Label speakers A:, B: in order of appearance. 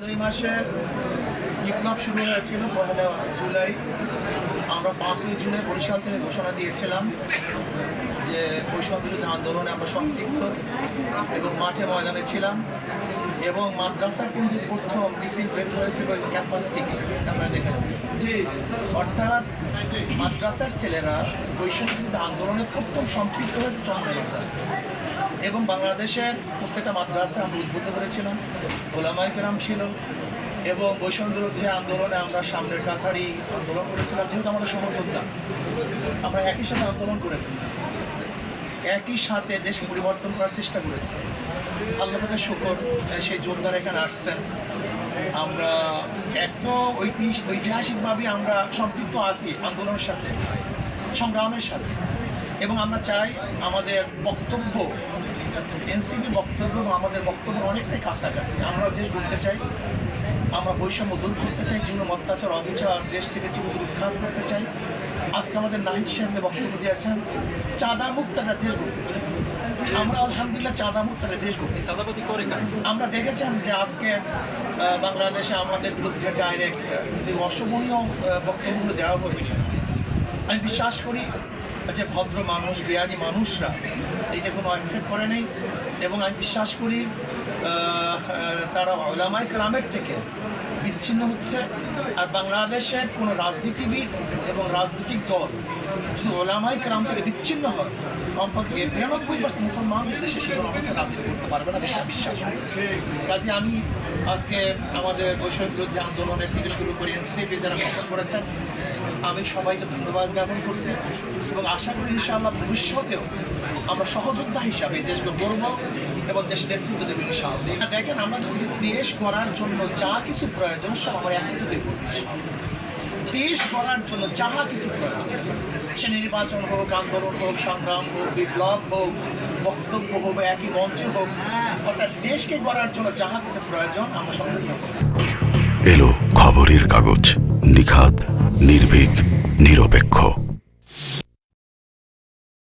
A: জুলাই মাসে বিপ্লব শুরু হয়েছিল পহেলা জুলাই। আমরা পাঁচই জুলাই বরিশাল থেকে ঘোষণা দিয়েছিলাম। বৈষম্য বিরোধী আন্দোলনে আমরা সম্পৃক্ত এবং মাঠে ময়দানে ছিলাম এবং মাদ্রাসা কেন্দ্রিক প্রথম মিছিল বের হয়েছিল ক্যাম্পাস থেকে, আমরা দেখেছি। অর্থাৎ মাদ্রাসার ছেলেরা বৈষম্য বিরোধী আন্দোলনে প্রথম সম্পৃক্ত হয়েছে চন্দ্র মাদ্রাসা। এবং বাংলাদেশের প্রত্যেকটা মাদ্রাসা আমরা উদ্বুদ্ধ করেছিলাম ওলামাই কেরাম ছিল এবং বৈষম্য বিরোধী আন্দোলনে আমরা সামনের কাথারি আন্দোলন করেছিলাম, যেহেতু আমাদের সহযোদ্ধা আমরা একই সাথে আন্দোলন করেছি। একই সাথে দেশকে পরিবর্তন করার চেষ্টা করেছি। আল্লাহ পাকের শুকর সেই যোদ্ধারা এখানে আসছেন। আমরা এত ঐতিহাসিক ঐতিহাসিকভাবে আমরা সম্পৃক্ত আছি আন্দোলনের সাথে, সংগ্রামের সাথে। এবং আমরা চাই আমাদের বক্তব্য, এনসিপি বক্তব্য এবং আমাদের বক্তব্য অনেকটাই কাছাকাছি। আমরা দেশ গড়তে চাই, আমরা বৈষম্য দূর করতে চাই জুলুম অত্যাচার, অবিচার, দেশ থেকে চিরদূর উত্থান করতে চাই। আজকে আমাদের নাহিদ সাহেব বক্তব্য দিয়েছেন চাঁদা মুক্ত একটা দেশ গড়তে চাই। আমরা আলহামদুলিল্লাহ চাঁদা মুক্ত একটা দেশ চাই।
B: চাঁদাবাদি করে
A: আমরা দেখেছেন যে আজকে বাংলাদেশে আমাদের বিরুদ্ধে ডাইরেক্ট যে অশোভনীয় বক্তব্যগুলো দেওয়া হয়েছে। আমি বিশ্বাস করি যে ভদ্র মানুষ জ্ঞানী মানুষরা এটা কোনো অ্যাকসেপ্ট করে নেই। এবং আমি বিশ্বাস করি তারা ওলামাই ক্রামের থেকে বিচ্ছিন্ন হচ্ছে। আর বাংলাদেশের কোনো রাজনীতিবিদ এবং রাজনৈতিক দল শুধু ওলামাই ক্রাম থেকে বিচ্ছিন্ন হয়, কমপক্ষে বিরানব্বই পার্সেন্ট মুসলমানদের দেশে সে কোনো অবস্থায় রাজনীতি করতে পারবে না, বেশি বিশ্বাস কাজে আমি আজকে আমাদের বৈষয়িক বিরোধী আন্দোলনের থেকে শুরু করে এনসিপি যারা গঠন করেছেন, আমি সবাইকে ধন্যবাদ জ্ঞাপন করছি এবং আশা করি ইনশাআল্লাহ ভবিষ্যতেও আমরা সহযোদ্ধা হিসাবে দেশকে গড়ব এবং দেশের নেতৃত্ব দেবো ইনশাআল্লাহ। দেখেন, আমরা যদি দেশ করার জন্য যা কিছু প্রয়োজন সব আমরা ইনশাআল্লাহ দেশ গড়ার জন্য যাহা কিছু প্রয়োজন, সে নির্বাচন হোক, আন্দোলন হোক, সংগ্রাম হোক, বিপ্লব হোক, বক্তব্য হোক, একই মঞ্চে হোক, অর্থাৎ দেশকে গড়ার জন্য যাহা কিছু প্রয়োজন, আমরা সংগ্রহ
C: এলো খবরের কাগজ, নিখাদ, নির্ভীক, নিরপেক্ষ।